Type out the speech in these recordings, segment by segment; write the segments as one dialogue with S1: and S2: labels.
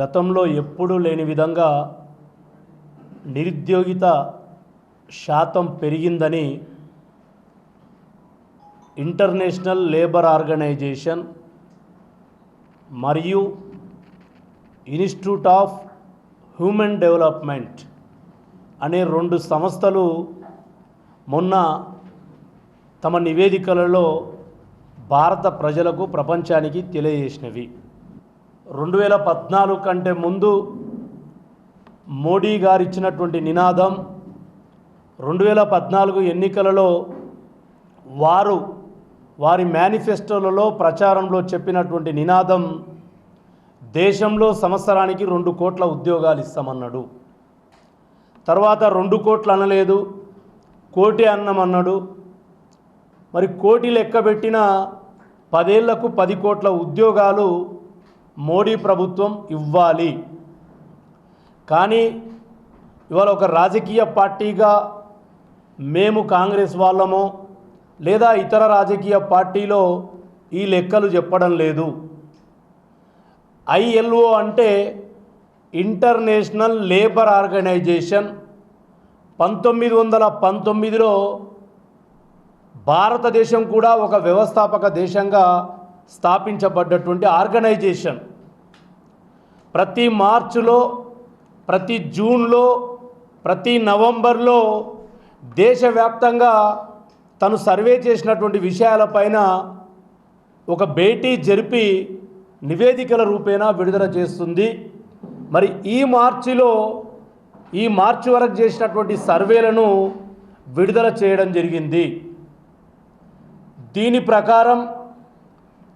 S1: గతంలో ఎప్పుడూ లేని విధంగా నిరుద్యోగిత శాతం పెరిగిందని ఇంటర్నేషనల్ లేబర్ ఆర్గనైజేషన్ మరియు ఇన్స్టిట్యూట్ ఆఫ్ హ్యూమన్ డెవలప్మెంట్ అనే రెండు సంస్థలు మొన్న తమ నివేదికలలో భారత ప్రజలకు ప్రపంచానికి తెలియజేసినవి. రెండు వేల పద్నాలుగు కంటే ముందు మోడీ గారు ఇచ్చినటువంటి నినాదం రెండు వేల పద్నాలుగు ఎన్నికలలో వారు వారి మేనిఫెస్టోలలో ప్రచారంలో చెప్పినటువంటి నినాదం దేశంలో సంవత్సరానికి రెండు కోట్ల ఉద్యోగాలు ఇస్తామన్నాడు. తర్వాత రెండు కోట్లు అనలేదు కోటి అన్నమన్నాడు మరి కోటి లెక్క పెట్టిన పదేళ్ళకు పది కోట్ల ఉద్యోగాలు మోడీ ప్రభుత్వం ఇవ్వాలి. కానీ ఇవాళ ఒక రాజకీయ పార్టీగా మేము కాంగ్రెస్ వాళ్ళమో లేదా ఇతర రాజకీయ పార్టీలో ఈ లెక్కలు చెప్పడం లేదు. ఐఎల్ఓ అంటే ఇంటర్నేషనల్ లేబర్ ఆర్గనైజేషన్. పంతొమ్మిది వందల పంతొమ్మిదిలో భారతదేశం కూడా ఒక వ్యవస్థాపక దేశంగా స్థాపించబడ్డటువంటి ఆర్గనైజేషన్. ప్రతి మార్చిలో ప్రతి జూన్లో ప్రతి నవంబర్లో దేశవ్యాప్తంగా తను సర్వే చేసినటువంటి విషయాలపైన ఒక భేటీ జరిపి నివేదికల రూపేణా విడుదల చేస్తుంది. మరి ఈ మార్చిలో ఈ మార్చి వరకు చేసినటువంటి సర్వేలను విడుదల చేయడం జరిగింది. దీని ప్రకారం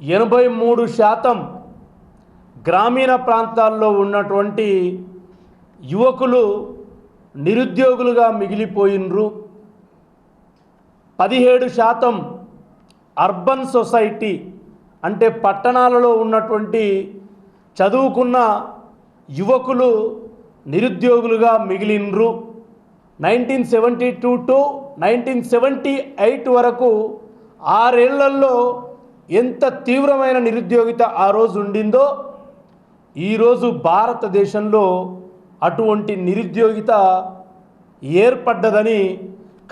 S1: ఎనభై మూడు శాతం గ్రామీణ ప్రాంతాల్లో ఉన్నటువంటి యువకులు నిరుద్యోగులుగా మిగిలిపోయినరు. పదిహేడు శాతం అర్బన్ సొసైటీ అంటే పట్టణాలలో ఉన్నటువంటి చదువుకున్న యువకులు నిరుద్యోగులుగా మిగిలినరు. Nineteen seventy two to nineteen seventy eight వరకు ఆరేళ్ళలో ఎంత తీవ్రమైన నిరుద్యోగిత ఆ రోజు ఉండిందో ఈరోజు భారతదేశంలో అటువంటి నిరుద్యోగిత ఏర్పడ్డదని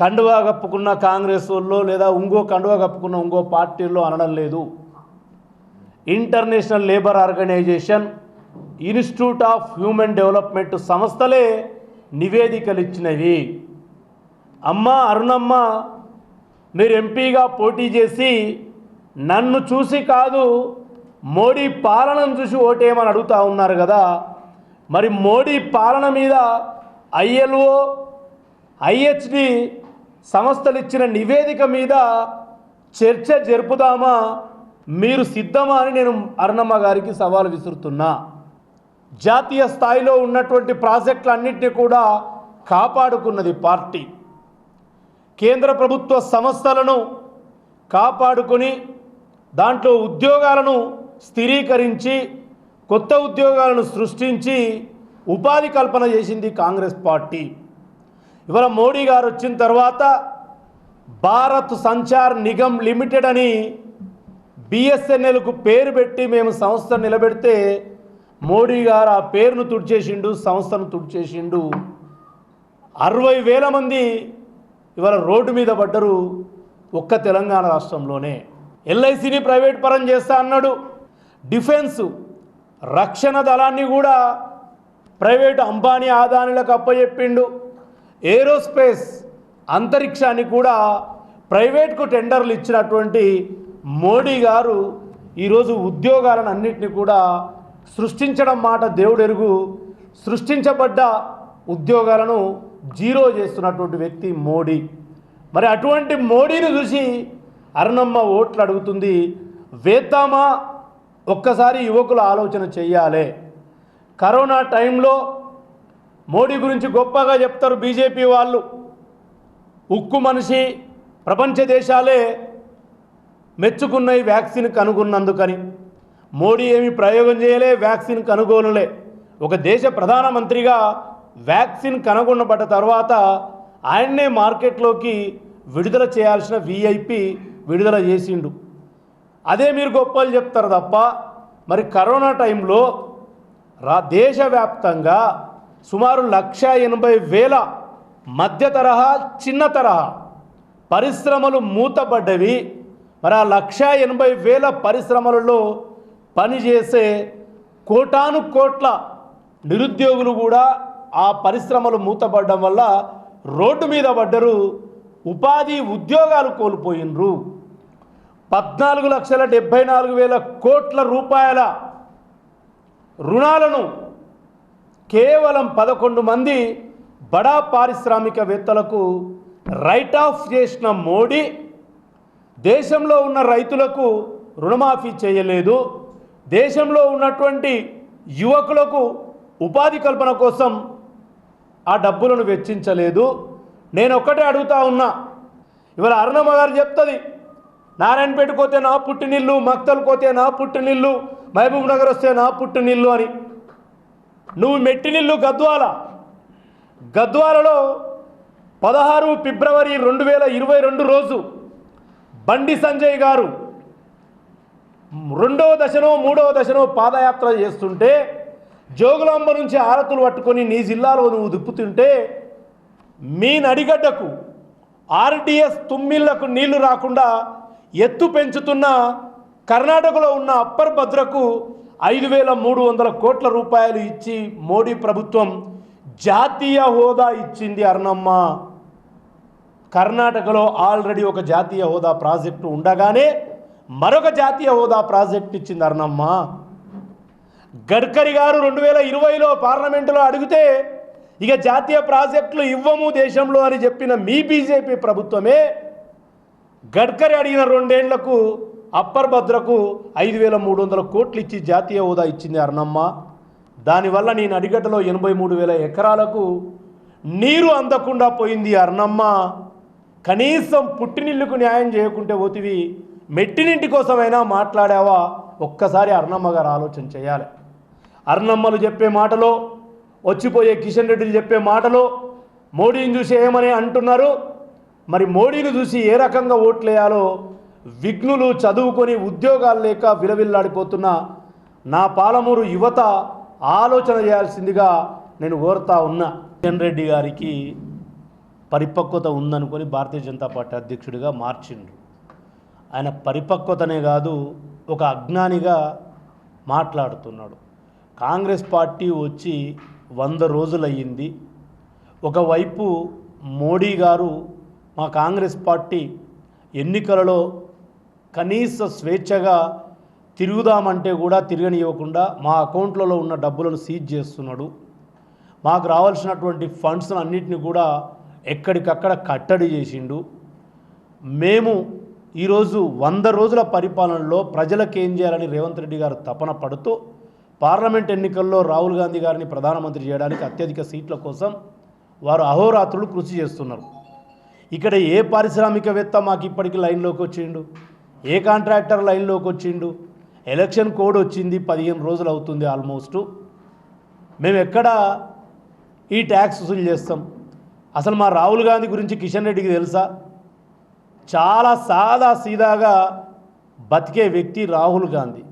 S1: కండువా కప్పుకున్న కాంగ్రెస్ వాళ్ళు లేదా ఇంకో కండువా కప్పుకున్న ఇంకో పార్టీల్లో అనడం లేదు. International Labour Organisation Institute of Human Development సంస్థలే నివేదికలు ఇచ్చినవి. అమ్మ అరుణమ్మ మీరు ఎంపీగా పోటీ చేసి నన్ను చూసి కాదు మోడీ పాలనను చూసి ఓటేయమని అడుగుతా ఉన్నారు కదా. మరి మోడీ పాలన మీద ఐఎల్ఓ ఐహెచ్డి సంస్థలు ఇచ్చిన నివేదిక మీద చర్చ జరుపుదామా మీరు సిద్ధమా అని నేను అరుణమ్మ గారికి సవాల్ విసురుతున్నా. జాతీయ స్థాయిలో ఉన్నటువంటి ప్రాజెక్టులన్నింటినీ కూడా కాపాడుకున్నది పార్టీ. కేంద్ర ప్రభుత్వ సంస్థలను కాపాడుకొని దాంట్లో ఉద్యోగాలను స్థిరీకరించి కొత్త ఉద్యోగాలను సృష్టించి ఉపాధి కల్పన చేసింది కాంగ్రెస్ పార్టీ. ఇవాళ మోడీ గారు వచ్చిన తర్వాత భారత్ సంచార్ నిగమ్ లిమిటెడ్ అని బిఎస్ఎన్ఎల్కు పేరు పెట్టి మేము సంస్థ నిలబెడితే మోడీ గారు ఆ పేరును తుడిచేసిండు సంస్థను తుడిచేసిండు. అరవై వేల మంది ఇవాళ రోడ్డు మీద పడ్డరు ఒక్క తెలంగాణ రాష్ట్రంలోనే. ఎల్ఐసిని ప్రైవేట్ పరం చేస్తా అన్నాడు. డిఫెన్స్ రక్షణ దళాన్ని కూడా ప్రైవేటు అంబానీ ఆదానులకు అప్పచెప్పిండు ఏరోస్పేస్ అంతరిక్షాన్ని కూడా ప్రైవేట్కు టెండర్లు ఇచ్చినటువంటి మోడీ గారు ఈరోజు ఉద్యోగాలను అన్నింటినీ కూడా సృష్టించడం మాట దేవుడెరుగు. సృష్టించబడ్డ ఉద్యోగాలను జీరో చేస్తున్నటువంటి వ్యక్తి మోడీ. మరి అటువంటి మోడీని చూసి అరుణమ్మ ఓట్లు అడుగుతుంది. వేద్దామా? ఒక్కసారి యువకులు ఆలోచన చెయ్యాలి కరోనా టైంలో మోడీ గురించి గొప్పగా చెప్తారు బీజేపీ వాళ్ళు. ఉక్కు మనిషి ప్రపంచ దేశాలే మెచ్చుకున్న ఈ వ్యాక్సిన్ కనుగొన్నందుకని. మోడీ ఏమి ప్రయోగం చేయలే వ్యాక్సిన్ కనుగోలులే ఒక దేశ ప్రధానమంత్రిగా వ్యాక్సిన్ కనుగొనబడ్డ తర్వాత ఆయన్నే మార్కెట్లోకి విడుదల చేయాల్సిన విఐపి విడుదల చేసిండు. అదే మీరు గొప్పలు చెప్తారు తప్ప మరి కరోనా టైంలో రా దేశవ్యాప్తంగా సుమారు లక్ష ఎనభై వేల మధ్య తరహా చిన్న తరహా పరిశ్రమలు మూతపడ్డవి. మరి ఆ లక్ష ఎనభై వేల పరిశ్రమలలో పనిచేసే కోటాను కోట్ల నిరుద్యోగులు కూడా ఆ పరిశ్రమలు మూతపడడం వల్ల రోడ్డు మీద పడ్డరు ఉపాధి ఉద్యోగాలు కోల్పోయినరు. పద్నాలుగు లక్షల డెబ్బై నాలుగు వేల కోట్ల రూపాయల రుణాలను కేవలం పదకొండు మంది బడా పారిశ్రామికవేత్తలకు రైట్ ఆఫ్ చేసిన మోడీ దేశంలో ఉన్న రైతులకు రుణమాఫీ చేయలేదు. దేశంలో ఉన్నటువంటి యువకులకు ఉపాధి కల్పన కోసం ఆ డబ్బులను వెచ్చించలేదు. నేను ఒక్కటే అడుగుతా ఉన్నా. ఇవాళ అరుణమ్మ గారు చెప్తుంది నారాయణపేట పోతే నా పుట్టినిల్లు మక్తలు కోతే నా పుట్టినిల్లు మహబూబ్ నగర్ వస్తే నా పుట్టినిల్లు అని. నువ్వు మెట్టినిల్లు గద్వాల. గద్వాలలో పదహారు ఫిబ్రవరి రెండు వేల ఇరవై రెండు రోజు బండి సంజయ్ గారు రెండవ దశనో మూడవ దశనో పాదయాత్ర చేస్తుంటే జోగులాంబ నుంచి ఆరతులు పట్టుకొని నీ జిల్లాలో నువ్వు దిప్పుతుంటే మీ నడిగడ్డకు ఆర్డిఎస్ తుమ్మిళ్ళకు నీళ్ళు రాకుండా ఎత్తు పెంచుతున్న కర్ణాటకలో ఉన్న అప్పర్ భద్రకు ఐదు వేల మూడు వందల కోట్ల రూపాయలు ఇచ్చి మోడీ ప్రభుత్వం జాతీయ హోదా ఇచ్చింది అర్ణమ్మ. కర్ణాటకలో ఆల్రెడీ ఒక జాతీయ హోదా ప్రాజెక్టు ఉండగానే మరొక జాతీయ హోదా ప్రాజెక్ట్ ఇచ్చింది అర్ణమ్మ. గడ్కరీ గారు రెండు వేల ఇరవైలో పార్లమెంటులో అడిగితే ఇక జాతీయ ప్రాజెక్టులు ఇవ్వము దేశంలో అని చెప్పిన మీ బీజేపీ ప్రభుత్వమే గడ్కరీ అడిగిన రెండేళ్ళకు అప్పర్ భద్రకు ఐదు వేల మూడు వందల కోట్లు ఇచ్చి జాతీయ హోదా ఇచ్చింది అర్ణమ్మ. దానివల్ల నేను అడిగట్టలో ఎనభై మూడు వేల ఎకరాలకు నీరు అందకుండా పోయింది అర్ణమ్మ. కనీసం పుట్టినిల్లుకు న్యాయం చేయకుంటే పోతివి మెట్టినింటి కోసమైనా మాట్లాడావా? ఒక్కసారి అర్ణమ్మ గారు ఆలోచన చేయాలి. అర్ణమ్మలు చెప్పే మాటలో వచ్చిపోయే కిషన్ రెడ్డిలు చెప్పే మాటలో మోడీని చూసి ఏమని అంటున్నారు? మరి మోడీని చూసి ఏ రకంగా ఓట్లేయాలో విఘ్నులు చదువుకొని ఉద్యోగాలు లేక విలవిల్లాడిపోతున్న నా పాలమూరు యువత ఆలోచన చేయాల్సిందిగా నేను కోరుతా ఉన్నా. కిషన్ రెడ్డి గారికి పరిపక్వత ఉందనుకొని భారతీయ జనతా పార్టీ అధ్యక్షుడిగా మార్చిండ్రు. ఆయన పరిపక్వతనే కాదు ఒక అజ్ఞానిగా మాట్లాడుతున్నాడు. కాంగ్రెస్ పార్టీ వచ్చి వంద రోజులయ్యింది. ఒకవైపు మోడీ గారు మా కాంగ్రెస్ పార్టీ ఎన్నికలలో కనీస స్వేచ్ఛగా తిరుగుదామంటే కూడా తిరగనివ్వకుండా మా అకౌంట్లలో ఉన్న డబ్బులను సీజ్ చేస్తున్నాడు. మాకు రావాల్సినటువంటి ఫండ్స్ అన్నిటిని కూడా ఎక్కడికక్కడ కట్టడి చేసిండు. మేము ఈరోజు వంద రోజుల పరిపాలనలో ప్రజలకు ఏం చేయాలని రేవంత్ రెడ్డి గారు తపన పడుతూ పార్లమెంట్ ఎన్నికల్లో రాహుల్ గాంధీ గారిని ప్రధానమంత్రి చేయడానికి అత్యధిక సీట్ల కోసం వారు అహోరాత్రులు కృషి చేస్తున్నారు. ఇక్కడ ఏ పారిశ్రామికవేత్త మాకు ఇప్పటికీ లైన్లోకి వచ్చిండు? ఏ కాంట్రాక్టర్ లైన్లోకి వచ్చిండు? ఎలక్షన్ కోడ్ వచ్చింది పదిహేను రోజులు అవుతుంది ఆల్మోస్ట్ మేము ఎక్కడ ఈ ట్యాక్స్ వసూలు చేస్తాం? అసలు మా రాహుల్ గాంధీ గురించి కిషన్ రెడ్డికి తెలుసా? చాలా సాదా సీదాగా బతికే వ్యక్తి రాహుల్ గాంధీ.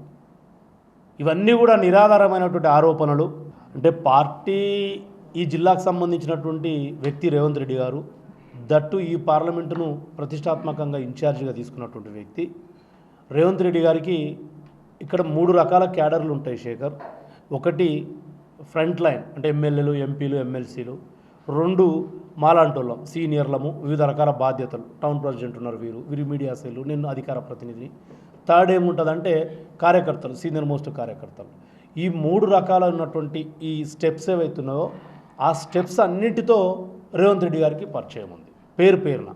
S1: ఇవన్నీ కూడా నిరాధారమైనటువంటి ఆరోపణలు. అంటే పార్టీ ఈ జిల్లాకు సంబంధించినటువంటి వ్యక్తి రేవంత్ రెడ్డి గారు దట్టు ఈ పార్లమెంటును ప్రతిష్టాత్మకంగా ఇన్ఛార్జిగా తీసుకున్నటువంటి వ్యక్తి. రేవంత్ రెడ్డి గారికి ఇక్కడ మూడు రకాల క్యాడర్లు ఉంటాయి శేఖర్. ఒకటి ఫ్రంట్ లైన్ అంటే ఎమ్మెల్యేలు ఎంపీలు ఎమ్మెల్సీలు. రెండు మాలాంటోళ్ళం సీనియర్లము వివిధ రకాల బాధ్యతలు. టౌన్ ప్రెసిడెంట్ ఉన్నారు వీరు వీరు మీడియా సెల్లు నేను అధికార ప్రతినిధి. థర్డ్ ఏముంటుందంటే కార్యకర్తలు సీనియర్ మోస్ట్ కార్యకర్తలు. ఈ మూడు రకాల ఉన్నటువంటి ఈ స్టెప్స్ ఏవైతున్నాయో ఆ స్టెప్స్ అన్నింటితో రేవంత్ రెడ్డి గారికి పరిచయం ఉంది. పేరు పేరున.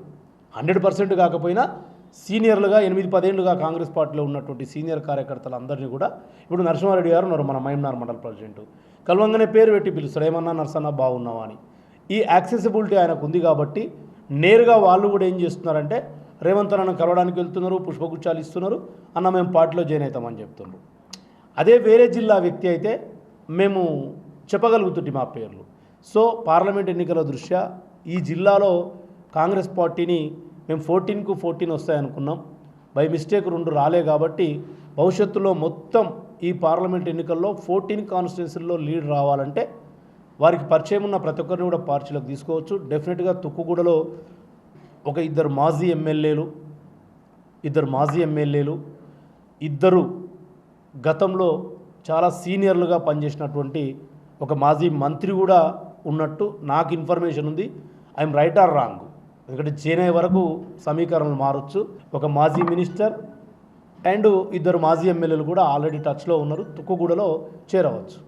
S1: హండ్రెడ్ పర్సెంట్ కాకపోయినా సీనియర్లుగా ఎనిమిది పదేళ్ళుగా కాంగ్రెస్ పార్టీలో ఉన్నటువంటి సీనియర్ కార్యకర్తలు అందరినీ కూడా ఇప్పుడు నరసింహారెడ్డి గారు ఉన్నారు మన మైమ్నార్ మండల ప్రెసిడెంట్. కలవంగానే పేరు పెట్టి పిలుస్తారు ఏమన్నా నర్సన్న బాగున్నావా అని. ఈ యాక్సెసిబిలిటీ ఆయనకు ఉంది కాబట్టి నేరుగా వాళ్ళు కూడా ఏం చేస్తున్నారంటే రేవంత్ అన్న కలవడానికి వెళ్తున్నారు పుష్పగుచ్చాలు ఇస్తున్నారు అన్న మేము పార్టీలో జాయిన్ అవుతామని చెప్తున్నారు. అదే వేరే జిల్లా వ్యక్తి అయితే మేము చెప్పగలుగుతుంటే మా పేర్లు. సో పార్లమెంట్ ఎన్నికల దృష్ట్యా ఈ జిల్లాలో కాంగ్రెస్ పార్టీని మేము ఫోర్టీన్కు ఫోర్టీన్ వస్తాయనుకున్నాం. బై మిస్టేక్ రెండు రాలే కాబట్టి భవిష్యత్తులో మొత్తం ఈ పార్లమెంట్ ఎన్నికల్లో ఫోర్టీన్ కాన్స్టిట్యున్సీల్లో లీడ్ రావాలంటే వారికి పరిచయం ఉన్న ప్రతి ఒక్కరిని కూడా పార్టీలోకి తీసుకోవచ్చు. డెఫినెట్గా తుక్కుగూడలో ఒక ఇద్దరు మాజీ ఎమ్మెల్యేలు ఇద్దరు మాజీ ఎమ్మెల్యేలు ఇద్దరు గతంలో చాలా సీనియర్లుగా పనిచేసినటువంటి ఒక మాజీ మంత్రి కూడా ఉన్నట్టు నాకు ఇన్ఫర్మేషన్ ఉంది. ఐఎమ్ రైట్ ఆర్ రాంగ్ ఎందుకంటే చేనే వరకు సమీకరణలు మారొచ్చు. ఒక మాజీ మినిస్టర్ అండ్ ఇద్దరు మాజీ ఎమ్మెల్యేలు కూడా ఆల్రెడీ టచ్లో ఉన్నారు. తుక్కుగూడలో చేరవచ్చు.